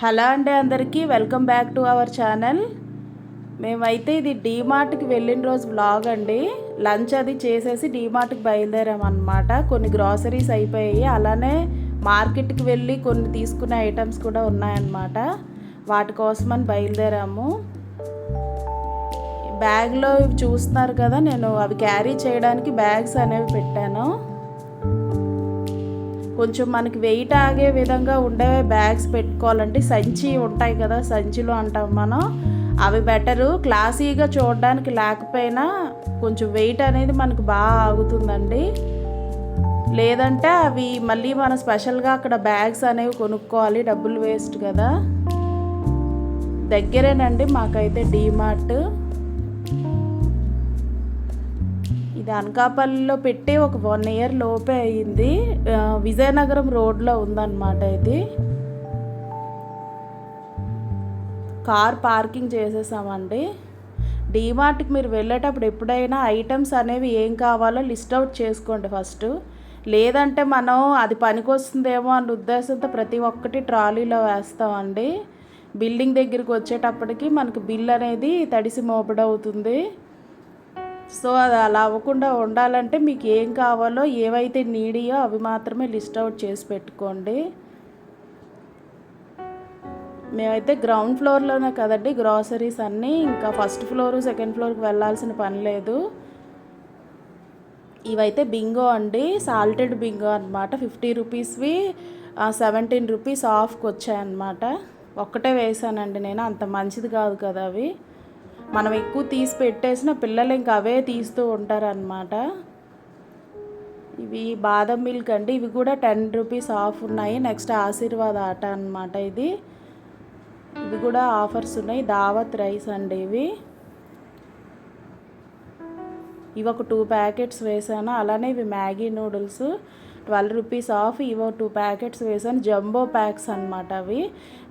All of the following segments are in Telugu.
హలో అండి అందరికీ welcome back to our channel. మేమైతే ఇది డీమార్ట్కి వెళ్ళిన రోజు బ్లాగ్ అండి. లంచ్ అది చేసేసి డీమార్ట్కి బయలుదేరామన్నమాట. కొన్ని గ్రాసరీస్ అయిపోయాయి. అలానే మార్కెట్కి వెళ్ళి కొన్ని తీసుకునే ఐటమ్స్ కూడా ఉన్నాయన్నమాట. వాటి కోసమని బయలుదేరాము. బ్యాగ్లో చూస్తున్నారు కదా నేను అవి క్యారీ చేయడానికి బ్యాగ్స్ అనేవి పెట్టాను. కొంచెం మనకి వెయిట్ ఆగే విధంగా ఉండే బ్యాగ్స్ పెట్టుకోవాలంటే సంచి ఉంటాయి కదా సంచిలో అంటాం మనం. అవి బెటరు క్లాసీగా చూడడానికి లేకపోయినా కొంచెం వెయిట్ అనేది మనకు బాగా ఆగుతుందండి. లేదంటే అవి మళ్ళీ మనం స్పెషల్గా అక్కడ బ్యాగ్స్ అనేవి కొనుక్కోవాలి డబ్బులు వేస్ట్ కదా. దగ్గరేనండి మాకైతే డీమార్ట్ ఇది అనకాపల్లిలో పెట్టి ఒక వన్ ఇయర్ లోపే అయ్యింది విజయనగరం రోడ్లో ఉందన్నమాట ఇది. Car parking చేసేసామండి. డీమార్ట్కి మీరు వెళ్ళేటప్పుడు ఎప్పుడైనా ఐటమ్స్ అనేవి ఏం కావాలో లిస్ట్ అవుట్ చేసుకోండి ఫస్ట్. లేదంటే మనం అది పనికొస్తుందేమో అన్న ఉద్దేశంతో ప్రతి ఒక్కటి ట్రాలీలో వేస్తామండి. బిల్డింగ్ దగ్గరికి వచ్చేటప్పటికి మనకు బిల్ అనేది తడిసి మోపడవుతుంది. సో అది అలా అవ్వకుండా ఉండాలంటే మీకు ఏం కావాలో ఏవైతే నీడియో అవి మాత్రమే లిస్ట్ అవుట్ చేసి పెట్టుకోండి. మేమైతే గ్రౌండ్ ఫ్లోర్లోనే కదండి గ్రాసరీస్ అన్నీ ఇంకా ఫస్ట్ ఫ్లోర్ సెకండ్ ఫ్లోర్కి వెళ్ళాల్సిన పని లేదు. ఇవైతే బింగో అండి సాల్టెడ్ బింగో అనమాట ఫిఫ్టీ రూపీస్వి సెవెంటీన్ రూపీస్ ఆఫ్కి వచ్చాయన్నమాట. ఒక్కటే వేసానండి నేను అంత మంచిది కాదు కదా అవి. మనం ఎక్కువ తీసి పెట్టేసిన పిల్లలు ఇంకా అవే తీస్తూ ఉంటారనమాట ఇవి బాదం మిల్క్ అండి. ఇవి కూడా టెన్ రూపీస్ ఆఫ్ ఉన్నాయి. నెక్స్ట్ ఆశీర్వాద్ ఆట అనమాట ఇది. ఇవి కూడా ఆఫర్స్ ఉన్నాయి. దావత్ రైస్ అండి ఇవి. ఇవి ఒక టూ ప్యాకెట్స్ వేసాను. అలానే ఇవి Maggi noodles. Twelve rupees off ఇవో టూ ప్యాకెట్స్ వేసాను. జంబో ప్యాక్స్ అనమాట అవి.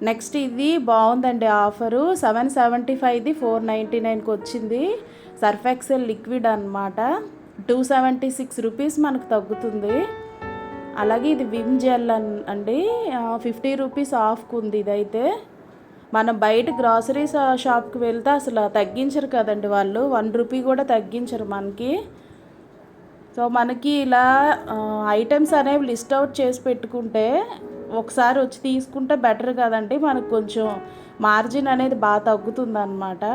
నెక్స్ట్ ఇది బాగుందండి ఆఫరు. సెవెన్ సెవెంటీ ఫైవ్ది ఫోర్ నైంటీ నైన్కి వచ్చింది. సర్ఫ్ ఎక్సెల్ లిక్విడ్ అనమాట టూ సెవెంటీ సిక్స్ రూపీస్ మనకు తగ్గుతుంది. అలాగే ఇది విమ్ జెల్ అండి. ఫిఫ్టీ రూపీస్ ఆఫ్కి ఉంది ఇదైతే. మనం బయట గ్రాసరీ షాప్కి వెళ్తే అసలు తగ్గించరు కదండి వాళ్ళు. వన్ రూపీ కూడా తగ్గించరు మనకి. సో మనకి ఇలా ఐటమ్స్ అనేవి లిస్ట్ అవుట్ చేసి పెట్టుకుంటే ఒకసారి వచ్చి తీసుకుంటే బెటర్ కదండి. మనకు కొంచెం మార్జిన్ అనేది బాగా తగ్గుతుంది అనమాట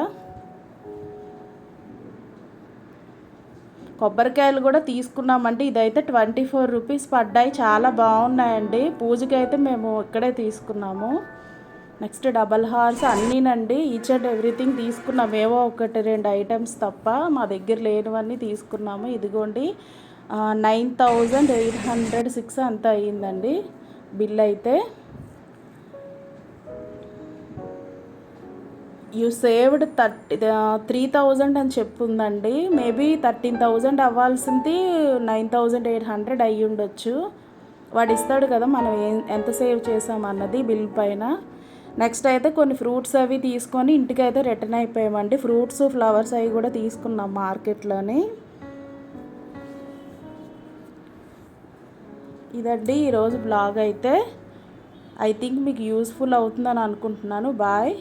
కొబ్బరికాయలు కూడా తీసుకున్నామంటే ఇదైతే ట్వంటీ ఫోర్ రూపీస్ పడ్డాయి. చాలా బాగున్నాయండి. పూజకి అయితే మేము ఇక్కడే తీసుకున్నాము. నెక్స్ట్ డబల్ హార్స్ అన్నీనండి ఈచ్ అండ్ ఎవ్రీథింగ్ తీసుకున్నాం ఏవో ఒకటి రెండు ఐటమ్స్ తప్ప మా దగ్గర లేనివన్నీ తీసుకున్నాము. ఇదిగోండి nine thousand eight hundred six అంత అయ్యిందండి బిల్ అయితే. You saved thirty three thousand అని చెప్పుందండి. మేబీ థర్టీన్ థౌజండ్ అవ్వాల్సింది నైన్ థౌజండ్ ఎయిట్ హండ్రెడ్ అయ్యి ఉండొచ్చు వాడు ఇస్తాడు కదా మనం ఎంత సేవ్ చేసామన్నది బిల్ పైన. నెక్స్ట్ అయితే కొన్ని ఫ్రూట్స్ అవి తీసుకొని ఇంటికి అయితే రిటర్న్ అయిపోయామండి. ఫ్రూట్స్ ఫ్లవర్స్ అవి కూడా తీసుకున్నాం మార్కెట్లోని. ఇదండి ఈరోజు బ్లాగ్ అయితే. ఐ థింక్ మీకు యూస్ఫుల్ అవుతుందని అనుకుంటున్నాను. బాయ్.